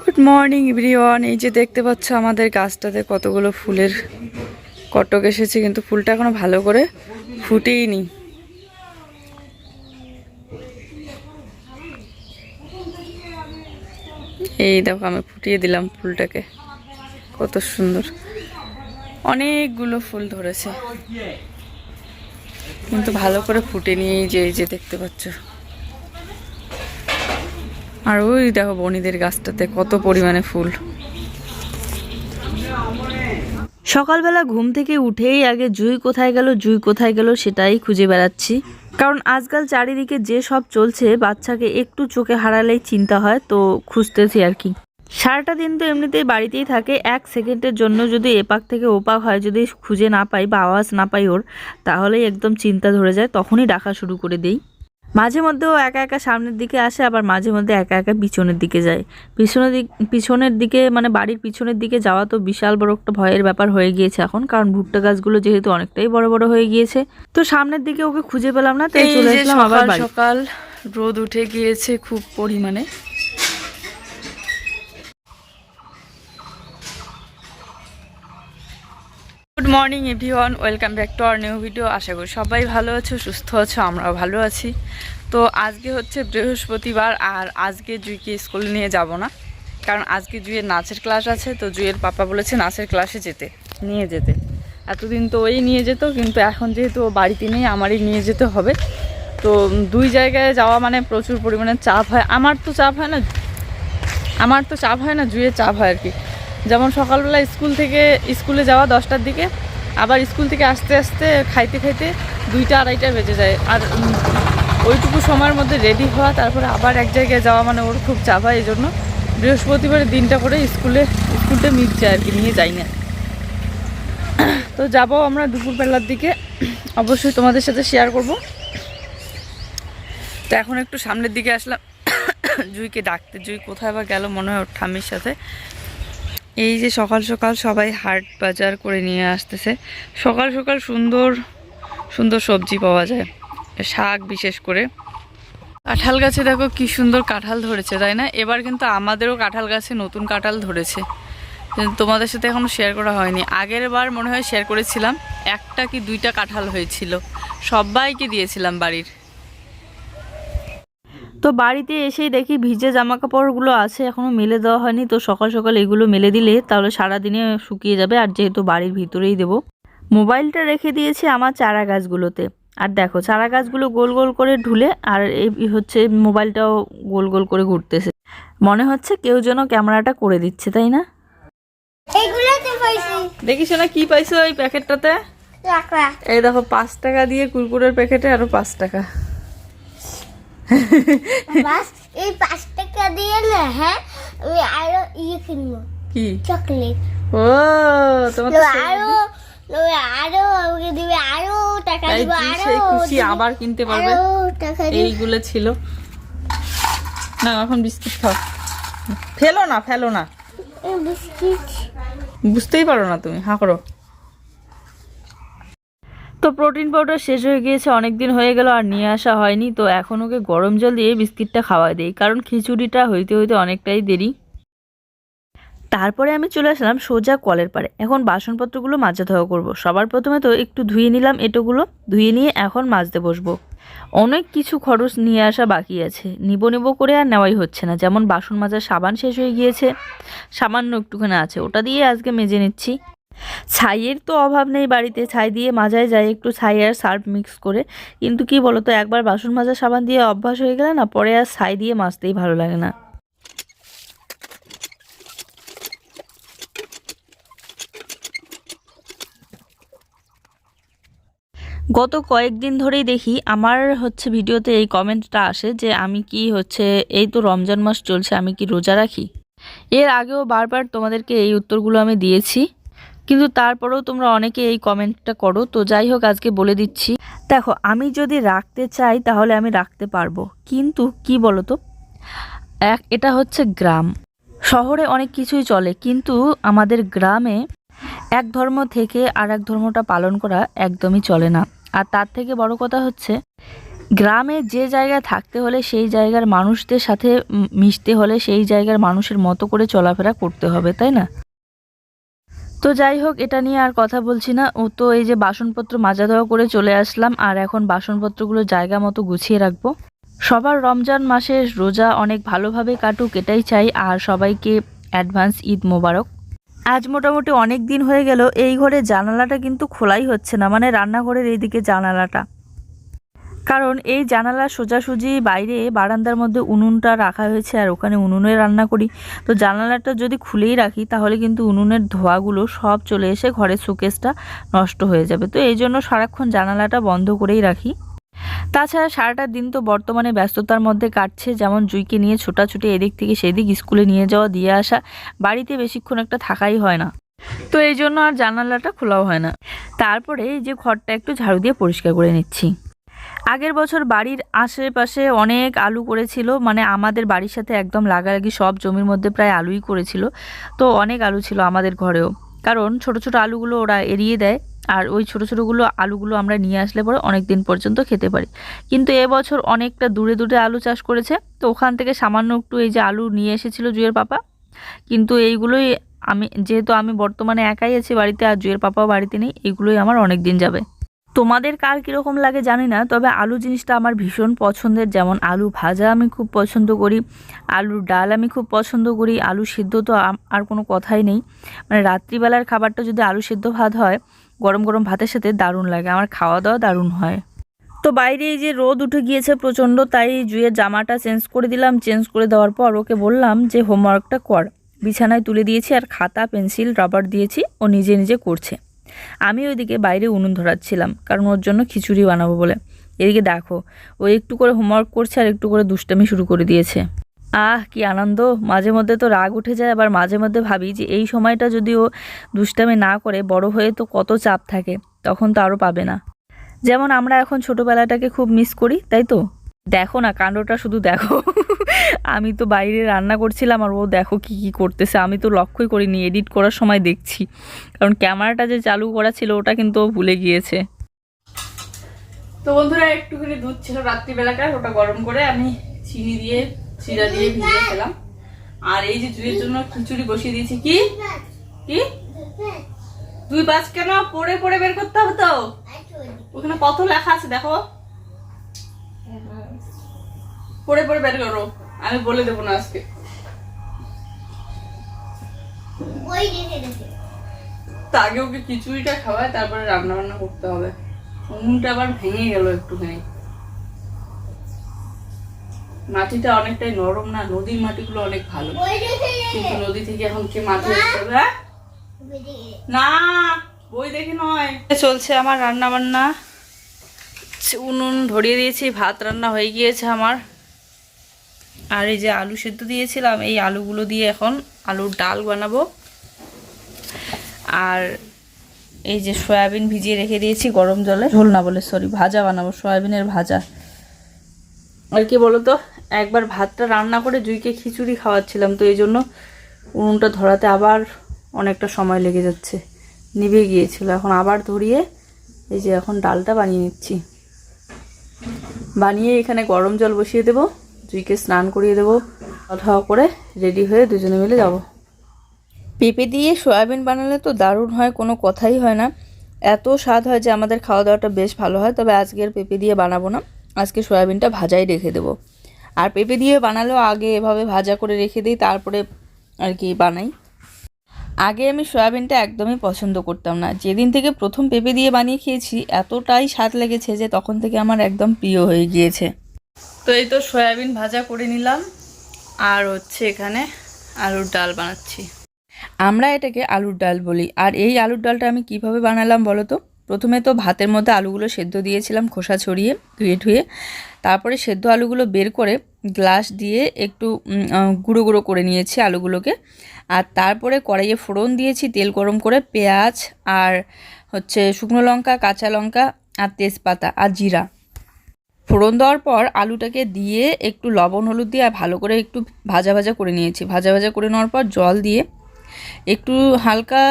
Good morning everyone এই যে দেখতে পাচ্ছ আমাদের গাছটাতে কতগুলো ফুলের কটক এসেছে, কিন্তু ফুলটা এখনও ভালো করে ফুটেই নি এই দেখো, আমি ফুটিয়ে দিলাম ফুলটাকে। কত সুন্দর। অনেকগুলো ফুল ধরেছে। কিন্তু ভালো করে ফুটেনি এই যে এই যে দেখতে পাচ্ছ। আর ওই দেখো বনিদের গাছটাতে কত পরিমাণে ফুল। সকালবেলা ঘুম থেকে উঠেই আগে জুই কোথায় গেল, জুই কোথায় গেল সেটাই খুঁজে বেড়াচ্ছি। কারণ আজকাল চারিদিকে যে সব চলছে, বাচ্চাকে একটু চোখে হারালেই চিন্তা হয়, তো খুঁজতেছি আর কি। সারাটা দিন তো এমনিতেই বাড়িতেই থাকে, এক সেকেন্ডের জন্য যদি এপাক থেকে ওপাক হয়, যদি খুঁজে না পাই বা আওয়াজ না পাই ওর, তাহলেই একদম চিন্তা ধরে যায়, তখনই ডাকা শুরু করে দেই। মাঝে মধ্যে ও একা একা সামনের দিকে আসে আবার মাঝে মধ্যে একা একা পিছনের দিকে যায়। পিছনের দিক পিছনের দিকে মানে বাড়ির পিছনের দিকে যাওয়া তো বিশাল বড় একটা ভয়ের ব্যাপার হয়ে গিয়েছে এখন কারণ ভুট্টা গাছগুলো যেহেতু অনেকটাই বড় বড় হয়ে গিয়েছে। তো সামনের দিকে ওকে খুঁজে পেলাম না তাই চলে এসলাম আবার সকাল রোদ উঠে গিয়েছে খুব পরিমাণে। Good morning everyone welcome back to our new video আশা করি সবাই ভালো আছো, সুস্থ আছো, আমরাও ভালো আছি। তো আজকে হচ্ছে বৃহস্পতিবার, আর আজকে জুইকে স্কুলে নিয়ে যাব না। কারণ আজকে জুইয়ের নাচের ক্লাস আছে, তো জুইয়ের পাপা বলেছে নাচের ক্লাসে যেতে, নিয়ে যেতে। এতদিন তো ওই নিয়ে যেত, কিন্তু এখন যেহেতু বাড়িতে নেই, আমারই নিয়ে যেতে হবে। তো দুই জায়গায় যাওয়া মানে প্রচুর পরিমাণে চাপ হয়। আমার তো চাপ হয় না, আমার তো চাপ হয় না জুয়ের চাপ হয় আর কি। যেমন সকালবেলা স্কুল থেকে, স্কুলে যাওয়া দশটার দিকে, আবার স্কুল থেকে আসতে আসতে খাইতে খাইতে দুইটা, আড়াইটা বেজে যায়। আর ওইটুকু সময়ের মধ্যে রেডি হওয়া, তারপরে আবার এক জায়গায় যাওয়া মানে ওর খুব চাপ হয় এই জন্য বৃহস্পতিবারের দিনটা করে স্কুলে, স্কুলটা মিট যায় আর কি, নিয়ে যাই না। তো যাব আমরা দুপুরবেলার দিকে। অবশ্যই তোমাদের সাথে শেয়ার করব। তো এখন একটু সামনের দিকে আসলাম। জুইকে ডাকতে, জুই কোথায় বা গেল মনে হয় ওর ঠাম্মির সাথে। এই যে সকাল সকাল সবাই হাট বাজার করে নিয়ে আসতেছে। সকাল সকাল সুন্দর সুন্দর সবজি পাওয়া যায়, শাক বিশেষ করে। কাঁঠাল গাছে দেখো কি সুন্দর কাঁঠাল ধরেছে, তাই না? এবার কিন্তু আমাদেরও কাঁঠাল গাছে নতুন কাঁঠাল ধরেছে। তোমাদের সাথে এখনও শেয়ার করা হয়নি। আগের বার মনে হয় শেয়ার করেছিলাম, একটা কি দুইটা কাঁঠাল হয়েছিল। সবাইকে দিয়েছিলাম বাড়ির। তো বাড়িতে এসেই দেখি ভিজে জামা কাপড়গুলো আছে এখনও মেলে দেওয়া হয়নি। তো সকাল সকাল এগুলো মেলে দিলে তাহলে সারাদিনে শুকিয়ে যাবে আর যেহেতু বাড়ির ভিতরেই দেবো। মোবাইলটা রেখে দিয়েছি আমার চারা গাছগুলোতে। আর দেখো চারা গাছগুলো গোল গোল করে ঢুলে আর এই হচ্ছে মোবাইলটাও গোল গোল করে ঘুরতেছে। মনে হচ্ছে কেউ যেন ক্যামেরাটা করে দিচ্ছে তাই না? দেখিস না কি পাইছো ওই প্যাকেটটাতে? এই দেখো পাঁচ টাকা দিয়ে কুরকুরের প্যাকেটে আরও পাঁচ টাকা। বাস এই পাঁচ টাকা দিয়ে না হ্যাঁ আমি আরও ইয়ে কিনবো। কি? চকলেট। ও তোমার আরও আরও আমাকে দিবে আরও টাকা দিব আরও খুশি আবার কিনতে পারবে। এইগুলো ছিল। না এখন বিস্কিট খাও। ফেলো না ফেলো না। বুঝতেই পারো না তুমি হা করো। তো প্রোটিন পাউডার শেষ হয়ে গিয়েছে অনেক দিন হয়ে গেল আর নিয়ে আসা হয়নি। তো এখন ওকে গরম জল দিয়ে বিস্কিটটা খাওয়াই দিই, কারণ খিচুড়িটা হইতে হইতে অনেকটাই দেরি। তারপরে আমি চলে আসলাম সোজা কলের পাড়ে। এখন বাসনপত্রগুলো মাজা ধোয়া করব। সবার প্রথমে তো একটু ধুয়ে নিলাম এটোগুলো, ধুয়ে নিয়ে এখন মাজতে বসবো। অনেক কিছু খরচ নিয়ে আসা বাকি আছে। নিব নিব করে আর নেওয়াই হচ্ছে না। যেমন বাসন মাজার সাবান শেষ হয়ে গিয়েছে, সামান্য একটুখানি আছে। ওটা দিয়ে আজকে মেজে নিচ্ছি। ছাইয়ের তো অভাব নেই বাড়িতে। ছাই দিয়ে মাজায় যায়, একটু ছাই আর সার্ফ মিক্স করে। কিন্তু কি বলতো, একবার বাসন মাজা সাবান দিয়ে অভ্যাস হয়ে গেলে না, পরে আর ছাই দিয়ে মাজতেই ভালো লাগে না। গত কয়েকদিন ধরেই দেখি, আমার হচ্ছে ভিডিওতে এই কমেন্টটা আসে যে, আমি কি হচ্ছে, এই তো রমজান মাস চলছে, আমি কি রোজা রাখি? এর আগেও বারবার তোমাদেরকে এই উত্তরগুলো আমি দিয়েছি। কিন্তু তারপরেও তোমরা অনেকে এই কমেন্টটা করো। তো যাই হোক, আজকে বলে দিচ্ছি। দেখো, আমি যদি রাখতে চাই, তাহলে আমি রাখতে পারব। কিন্তু কি বলো তো এক, এটা হচ্ছে গ্রাম। শহরে অনেক কিছুই চলে, কিন্তু আমাদের গ্রামে এক ধর্ম থেকে আর এক ধর্মটা পালন করা একদমই চলে না। আর তার থেকে বড় কথা হচ্ছে, গ্রামে যে জায়গায় থাকতে হলে সেই জায়গার মানুষদের সাথে মিশতে হলে সেই জায়গার মানুষের মতো করে চলাফেরা করতে হবে, তাই না? তো যাই হোক, এটা নিয়ে আর কথা বলছি না। ও তো এই যে বাসনপত্র মাজা ধোয়া করে চলে আসলাম, আর এখন বাসনপত্রগুলো জায়গা মতো গুছিয়ে রাখব। সবার রমজান মাসে রোজা অনেক ভালোভাবে কাটুক, এটাই চাই, আর সবাইকে অ্যাডভান্স ঈদ মোবারক। আজ মোটামুটি অনেক দিন হয়ে গেল, এই ঘরে জানালাটা কিন্তু খোলাই হচ্ছে না মানে রান্নাঘরের এইদিকে জানালাটা। কারণ এই জানালা সোজাসুজি বাইরে বারান্দার মধ্যে উনুনটা রাখা হয়েছে আর ওখানে উনুনে রান্না করি। তো জানালাটা যদি খুলেই রাখি তাহলে কিন্তু উনুনের ধোয়াগুলো সব চলে এসে ঘরের শোকেসটা নষ্ট হয়ে যাবে। তো এই জন্য সারাক্ষণ জানালাটা বন্ধ করেই রাখি। তাছাড়া সারাটা দিন তো বর্তমানে ব্যস্ততার মধ্যে কাটছে, যেমন জুইকে নিয়ে ছোটাছুটি এদিক থেকে সেদিক স্কুলে নিয়ে যাওয়া, দিয়ে আসা। বাড়িতে বেশিক্ষণ একটা থাকাই হয় না। তো এই জন্য আর জানালাটা খোলাও হয় না। তারপরে এই যে ঘরটা একটু ঝাড়ু দিয়ে পরিষ্কার করে নিচ্ছি। আগের বছর বাড়ির আশেপাশে অনেক আলু করেছিল মানে আমাদের বাড়ির সাথে একদম লাগালাগি সব জমির মধ্যে প্রায় আলুই করেছিল। তো অনেক আলু ছিল আমাদের ঘরেও। কারণ ছোট ছোট আলুগুলো ওরা এড়িয়ে দেয়, আর ওই ছোট ছোটোগুলো আলুগুলো আমরা নিয়ে আসলে পরে অনেক দিন পর্যন্ত খেতে পারি। কিন্তু এবছর অনেকটা দূরে দূরে আলু চাষ করেছে। তো ওখান থেকে সামান্য একটু এই যে আলু নিয়ে এসেছিল জুয়ের পাপা। কিন্তু এইগুলোই আমি, যেহেতু আমি বর্তমানে একাই আছি বাড়িতে, আর জুয়ের পাপাও বাড়িতে নেই, এগুলোই আমার অনেক দিন যাবে। তোমাদের কার কীরকম লাগে জানি না, তবে আলু জিনিসটা আমার ভীষণ পছন্দের। যেমন আলু ভাজা আমি খুব পছন্দ করি, আলুর ডাল আমি খুব পছন্দ করি, আলু সিদ্ধ তো আর কোনো কথাই নেই। মানে রাত্রিবেলার খাবারটা যদি আলু সিদ্ধ ভাত হয়, গরম গরম ভাতের সাথে দারুণ লাগে, আমার খাওয়া দাওয়া দারুণ হয়। তো বাইরে এই যে রোদ উঠে গিয়েছে প্রচণ্ড, তাই জুয়ের জামাটা চেঞ্জ করে দিলাম। চেঞ্জ করে দেওয়ার পর ওকে বললাম যে, হোমওয়ার্কটা কর। বিছানায় তুলে দিয়েছি আর খাতা, পেন্সিল, রাবার দিয়েছি, ও নিজে নিজে করছে। আমি ওইদিকে বাইরে উনুন ধরাচ্ছিলাম, কারণ ওর জন্য খিচুড়ি বানাবো বলে। এদিকে দেখো, ও একটু করে হোমওয়ার্ক করছে আর একটু করে দুষ্টামি শুরু করে দিয়েছে। আহ, কি আনন্দ! মাঝে মধ্যে তো রাগ উঠে যায়, আবার মাঝে মধ্যে ভাবি যে এই সময়টা যদি ও দুষ্টামি না করে, বড় হয়ে তো কত চাপ থাকে, তখন তো আরও পাবে না। যেমন আমরা এখন ছোটোবেলাটাকে খুব মিস করি, তাই তো? দেখো না, কাণ্ডটা শুধু দেখো। আমি তো বাইরে রান্না করছিলাম আর ও দেখো কি কি করতেছে। আমি তো লক্ষ্যই করিনি এডিট করার সময় দেখছি। কারণ ক্যামেরাটা যে চালু করা ছিল, ওটা কিন্তু ভুলে গিয়েছে। তো বন্ধুরা, একটুখানি দুধ ছিল রাত্রিবেলাকার, ওটা গরম করে আমি চিনি দিয়ে চিরা দিয়ে ভিজিয়ে খেলাম। আর এই যে জুয়ের জন্য খিচুড়ি বসিয়ে দিয়েছি। কি? কি? দুই পাঁচ কেন পড়ে পড়ে বের করতে হবে তো? ওখানে কত লেখা আছে দেখো। পড়ে পড়ে বের করো। আমি বলে দেবো না আজকে। তা আগে ওকে খিচুড়িটা খাওয়ায় তারপরে রান্না বান্না করতে হবে। উনুনটা আবার ভেঙে গেল একটুখানি। মাটিটা অনেকটাই নরম না নদীর মাটিগুলো অনেক ভালো। কিন্তু নদী থেকে এখন কে মাটি হ্যাঁ? না বই দেখে নয়। চলছে আমার রান্না বান্না উনুন ধরিয়ে দিয়েছি ভাত রান্না হয়ে গিয়েছে আমার। আর এই যে আলু সেদ্ধ দিয়েছিলাম, এই আলুগুলো দিয়ে এখন আলুর ডাল বানাবো। আর এই যে সয়াবিন ভিজিয়ে রেখে দিয়েছি গরম জলে। ঝোল না বলে সরি ভাজা বানাবো, সয়াবিনের ভাজা। আর কি বলতো, একবার ভাতটা রান্না করে জুইকে খিচুড়ি খাওয়াচ্ছিলাম, তো এই জন্য উনুনটা ধরাতে আবার অনেকটা সময় লেগে যাচ্ছে। নিভে গিয়েছিল, এখন আবার ধরিয়ে এই যে এখন ডালটা বানিয়ে নিচ্ছি। বানিয়ে এখানে গরম জল বসিয়ে দেবো। জুইকে স্নান করিয়ে দেবো খাওয়া করে রেডি হয়ে দুজনে মিলে যাব। পেঁপে দিয়ে সয়াবিন বানালে তো দারুণ হয়, কোনো কথাই হয় না। এত স্বাদ হয় যে আমাদের খাওয়া দাওয়াটা বেশ ভালো হয়, তবে আজকের পেঁপে দিয়ে বানাবো না। আজকে সয়াবিনটা ভাজাই রেখে দেবো। আর পেঁপে দিয়ে বানালেও আগে এভাবে ভাজা করে রেখে দিই, তারপরে আর কি বানাই। আগে আমি সয়াবিনটা একদমই পছন্দ করতাম না। যেদিন থেকে প্রথম পেঁপে দিয়ে বানিয়ে খেয়েছি, এতটাই স্বাদ লেগেছে যে তখন থেকে আমার একদম প্রিয় হয়ে গিয়েছে। তো এই তো সয়াবিন ভাজা করে নিলাম, আর হচ্ছে এখানে আলুর ডাল বানাচ্ছি। আমরা এটাকে আলুর ডাল বলি, আর এই আলুর ডালটা আমি কীভাবে বানালাম বলো তো? প্রথমে তো ভাতের মধ্যে আলুগুলো সেদ্ধ দিয়েছিলাম খোসা ছড়িয়ে, ধুয়ে ধুয়ে তারপরে সেদ্ধ আলুগুলো বের করে গ্লাস দিয়ে একটু গুঁড়ো গুঁড়ো করে নিয়েছি আলুগুলোকে। আর তারপরে কড়াইয়ে ফোড়ন দিয়েছি, তেল গরম করে পেঁয়াজ, আর হচ্ছে শুকনো লঙ্কা, কাঁচা লঙ্কা, আর তেজপাতা, আর জিরা। ফোড়ন দেওয়ার পর আলুটাকে দিয়ে একটু লবণ, হলুদ দিয়ে ভালো করে একটু ভাজা ভাজা করে নিয়েছি। ভাজা ভাজা করে নেওয়ার পর জল দিয়ে একটু হালকা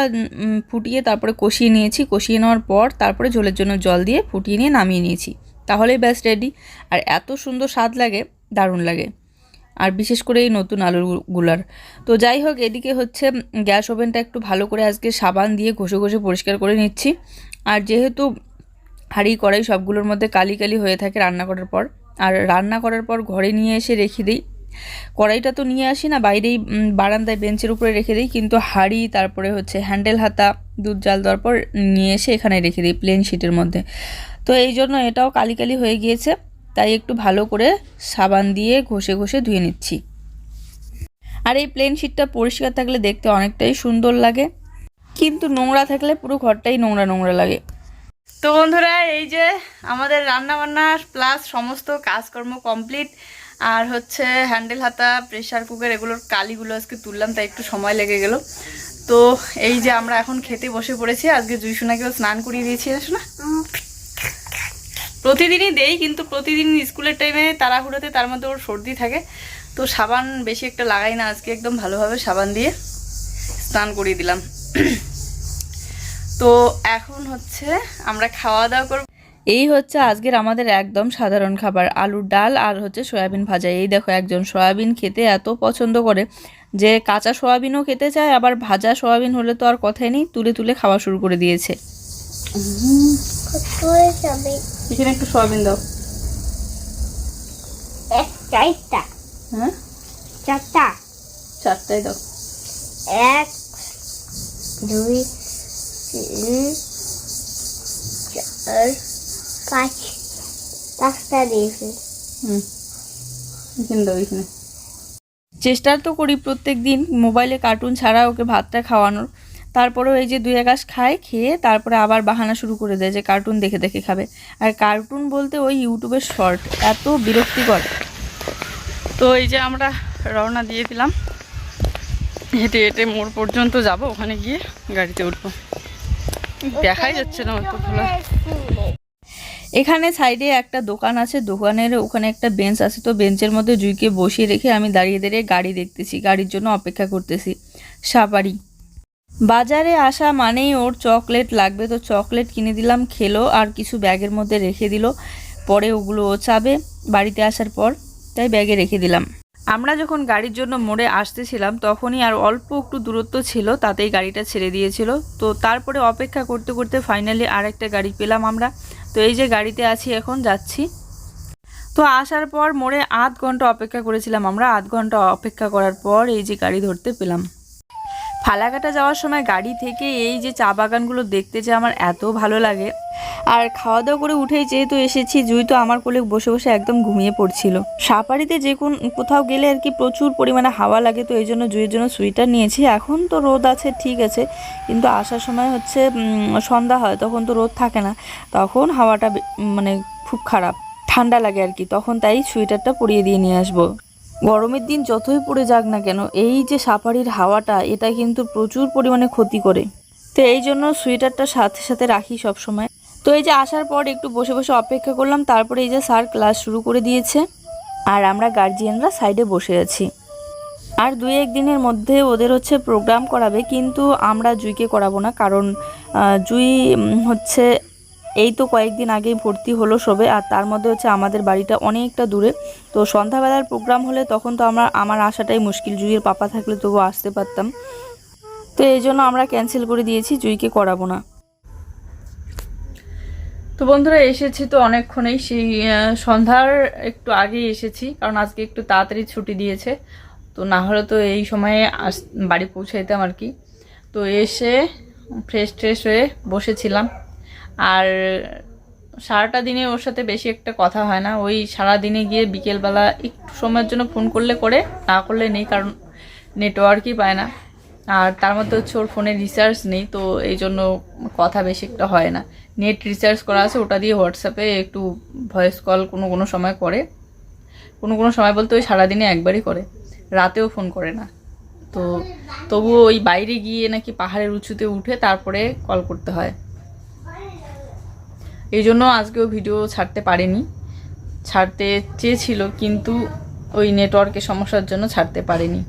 ফুটিয়ে তারপরে কষিয়ে নিয়েছি। কষিয়ে নেওয়ার পর তারপরে ঝোলের জন্য জল দিয়ে ফুটিয়ে নিয়ে নামিয়ে নিয়েছি। তাহলেই ব্যাস রেডি আর এত সুন্দর স্বাদ লাগে, দারুণ লাগে। আর বিশেষ করে এই নতুন আলুগুলার। তো যাই হোক, এদিকে হচ্ছে গ্যাস ওভেনটা একটু ভালো করে আজকে সাবান দিয়ে ঘষে ঘষে পরিষ্কার করে নিচ্ছি। আর যেহেতু হাঁড়ি, কড়াই সবগুলোর মধ্যে কালি কালি হয়ে থাকে রান্না করার পর। আর রান্না করার পর ঘরে নিয়ে এসে রেখে দিই। কড়াইটা তো নিয়ে আসি না, বাইরেই বারান্দায় বেঞ্চের উপরে রেখে দিই। কিন্তু হাঁড়ি, তারপরে হচ্ছে হ্যান্ডেল, হাতা, দুধ, জাল দেওয়ার পর নিয়ে এসে এখানে রেখে দিই প্লেন শিটের মধ্যে। তো এই জন্য এটাও কালি কালি হয়ে গিয়েছে, তাই একটু ভালো করে সাবান দিয়ে ঘষে ঘষে ধুয়ে নিচ্ছি। আর এই প্লেন শিটটা পরিষ্কার থাকলে দেখতে অনেকটাই সুন্দর লাগে। কিন্তু নোংরা থাকলে পুরো ঘরটাই নোংরা নোংরা লাগে। তো বন্ধুরা, এই যে আমাদের রান্না বান্না প্লাস সমস্ত কাজকর্ম কমপ্লিট আর হচ্ছে হ্যান্ডেল হাতা প্রেসার কুকার এগুলোর কালিগুলো আজকে তুললাম, তাই একটু সময় লেগে গেল। তো এই যে আমরা এখন খেতে বসে পড়েছি, আজকে জুই সোনাকেও স্নান করিয়ে দিয়েছি না? প্রতিদিনই দেই, কিন্তু প্রতিদিন স্কুলের টাইমে তাড়াহুড়োতে তার মধ্যে ওর সর্দি থাকে। তো সাবান বেশি একটা লাগাই না, আজকে একদম ভালোভাবে সাবান দিয়ে স্নান করিয়ে দিলাম। তো এখন হচ্ছে আমরা খাওয়া দাওয়া করব। এই হচ্ছে আজকের আমাদের একদম সাধারণ খাবার আলুর ডাল আর হচ্ছে সয়াবিন ভাজা। এই দেখো একজন সয়াবিন খেতে এত পছন্দ করে যে কাঁচা সয়াবিনও খেতে চায় আবার ভাজা সয়াবিন হলে তো আর কথাই নেই তুলে তুলে খাওয়া শুরু করে দিয়েছে। এখানে একটু সয়াবিন দাও। চারটা। হ্যাঁ? চারটা। চারটাই দাও। এক দুই চেষ্টা তো করি প্রত্যেক দিন মোবাইলে কার্টুন ছাড়া ওকে ভাতটা খাওয়ানোর। তারপরেও এই যে দুই একাশ খায়, খেয়ে তারপরে আবার বাহানা শুরু করে দেয় যে কার্টুন দেখে দেখে খাবে। আর কার্টুন বলতে ওই ইউটিউবের শর্ট এত বিরক্তিকর। তো এই যে আমরা রওনা দিয়ে দিলাম। হেঁটে হেঁটে মোড় পর্যন্ত যাব, ওখানে গিয়ে গাড়িতে উঠবো। দেখাই যাচ্ছে না অত খোলা। এখানে সাইডে একটা দোকান আছে, দোকানের ওখানে একটা বেঞ্চ আছে, তো বেঞ্চের মধ্যে জুইকে বসিয়ে রেখে আমি দাঁড়িয়ে দাঁড়িয়ে গাড়ি দেখতেছি, গাড়ির জন্য অপেক্ষা করতেছি। সাপারি। বাজারে আসা মানেই ওর চকলেট লাগবে, তো চকলেট কিনে দিলাম, খেলো, আর কিছু ব্যাগের মধ্যে রেখে দিল। পরে ওগুলো ও চাবে, বাড়িতে আসার পর তাই ব্যাগে রেখে দিলাম। আমরা যখন গাড়ির জন্য মোড়ে আসতেছিলাম, তখনই আর অল্প একটু দূরত্ব ছিল, তাতেই গাড়িটা ছেড়ে দিয়েছিল। তো তারপরে অপেক্ষা করতে করতে ফাইনালি আরেকটা গাড়ি পেলাম আমরা। তো এই যে গাড়িতে আছি, এখন যাচ্ছি। তো আসার পর মোড়ে আধ ঘণ্টা অপেক্ষা করেছিলাম আমরা। আধ ঘণ্টা অপেক্ষা করার পর এই যে গাড়ি ধরতে পেলাম। ফালাকাটা যাওয়ার সময় গাড়ি থেকে এই যে চা বাগানগুলো দেখতে যে আমার এত ভালো লাগে আর খাওয়া দাওয়া করে উঠেই যেহেতু এসেছি, জুই তো আমার কোলে বসে বসে একদম ঘুমিয়ে পড়ছিল। সাপাড়িতে যে কোন কোথাও গেলে আর কি প্রচুর পরিমাণে হাওয়া লাগে, তো এই জন্য জুইয়ের জন্য সুইটার নিয়েছি। এখন তো রোদ আছে, ঠিক আছে। কিন্তু আসার সময় হচ্ছে সন্ধ্যা হয়, তখন তো রোদ থাকে না। তখন হাওয়াটা মানে খুব খারাপ, ঠান্ডা লাগে আর কি। তখন তাই সোয়েটারটা পরিয়ে দিয়ে নিয়ে আসব। গরমের দিন যতই পড়ে যাক না কেন, এই যে সাফারির হাওয়াটা, এটা কিন্তু প্রচুর পরিমাণে ক্ষতি করে। তো এই জন্য সোয়েটারটা সাথে সাথে রাখি সব সময় তো এই যে আসার পর একটু বসে বসে অপেক্ষা করলাম, তারপরে এই যে স্যার ক্লাস শুরু করে দিয়েছে আর আমরা গার্জিয়ানরা সাইডে বসে আছি। আর দুই এক দিনের মধ্যে ওদের হচ্ছে প্রোগ্রাম করাবে, কিন্তু আমরা জুইকে করাবো না, কারণ জুই হচ্ছে এই তো কয়েকদিন আগেই ভর্তি হলো সবে, আর তার মধ্যে হচ্ছে আমাদের বাড়িটা অনেকটা দূরে। তো সন্ধ্যাবেলার প্রোগ্রাম হলে তখন তো আমরা, আমার আসাটাই মুশকিল, জুইয়ের পাপা থাকলে তবু আসতে পারতাম। তো এই জন্য আমরা ক্যান্সেল করে দিয়েছি, জুইকে করাবো না। তো বন্ধুরা, এসেছি তো অনেকক্ষণেই। সেই সন্ধ্যার একটু আগেই এসেছি, কারণ আজকে একটু তাড়াতাড়ি ছুটি দিয়েছে। তো না হলে তো এই সময়ে আস, বাড়ি পৌঁছাইতাম আর কি। তো এসে ফ্রেশ ট্রেশ হয়ে বসেছিলাম। আর সারাটা দিনে ওর সাথে বেশি একটা কথা হয় না। ওই সারা দিনে গিয়ে বিকেলবেলা একটু সময়ের জন্য ফোন করলে করে, না করলে নেই, কারণ নেটওয়ার্কই পায় না। আর তার মধ্যে হচ্ছে ওর ফোনে রিচার্জ নেই, তো এই জন্য কথা বেশি একটা হয় না। নেট রিচার্জ করা আছে, ওটা দিয়ে হোয়াটসঅ্যাপে একটু ভয়েস কল কোনো কোনো সময় করে। কোনো কোনো সময় বলতে ওই সারাদিনে একবারই করে, রাতেও ফোন করে না। তো তবুও ওই বাইরে গিয়ে নাকি পাহাড়ের উঁচুতে উঠে তারপরে কল করতে হয়। এই জন্য আজকেও ভিডিও ছাড়তে পারেনি। ছাড়তে চেয়েছিল, কিন্তু ওই নেটওয়ার্কের সমস্যার জন্য ছাড়তে পারেনি।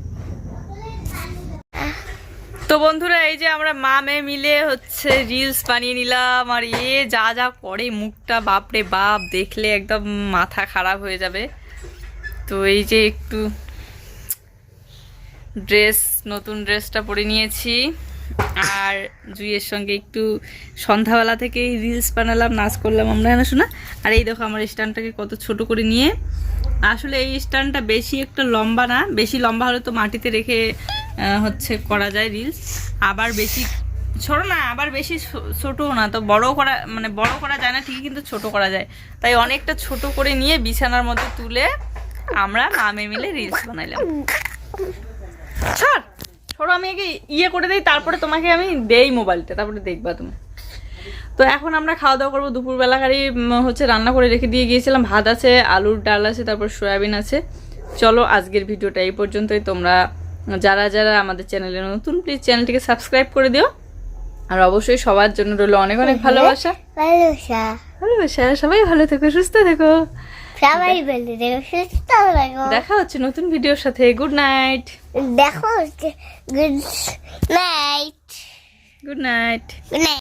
তো বন্ধুরা, এই যে আমরা মা মেয়ে মিলে হচ্ছে রিলস বানিয়ে নিলাম, আর এ যা যা করে মুখটা, বাপরে বাপ, দেখলে একদম মাথা খারাপ হয়ে যাবে। তো এই যে একটু ড্রেস নতুন ড্রেসটা পরে নিয়েছি। আর জুইয়ের সঙ্গে একটু সন্ধ্যাবেলা থেকেই রিলস বানালাম, নাচ করলাম আমরা না শোনা আর এই দেখো আমার স্ট্যান্ডটাকে কত ছোট করে নিয়ে। আসলে এই স্ট্যান্ডটা বেশি একটা লম্বা না, বেশি লম্বা হলে তো মাটিতে রেখে হচ্ছে করা যায় রিলস আবার বেশি, ছোট না, আবার বেশি ছো- ছোটও না, তো বড় করা মানে বড় করা যায় না, ঠিকই কিন্তু ছোট করা যায়। তাই অনেকটা ছোট করে নিয়ে বিছানার মধ্যে তুলে আমরা নামে মিলে রিলস বানাইলাম। ছোট আমি আগে ইয়ে করে দিই, তারপরে তোমাকে আমি দেই মোবাইলটা, তারপরে দেখবা তুমি। তো এখন আমরা খাওয়া দাওয়া করব দুপুরবেলাকারই হচ্ছে রান্না করে রেখে দিয়ে গিয়েছিলাম। ভাত আছে, আলুর ডাল আছে, তারপর সয়াবিন আছে। চলো আজকের ভিডিওটা এই পর্যন্তই, তোমরা যারা যারা আমাদের চ্যানেলে নতুন প্লিজ চ্যানেলটিকে সাবস্ক্রাইব করে দিও। আর অবশ্যই সবার জন্য রইল অনেক অনেক ভালোবাসা। ভালোবাসা। ভালোবাসা সবাই ভালো থেকো সুস্থ থেকো। সবাই বলে দেবে সুস্থ থাকো। দেখা হচ্ছে নতুন ভিডিওর সাথে। গুড নাইট দেখো good night good night good night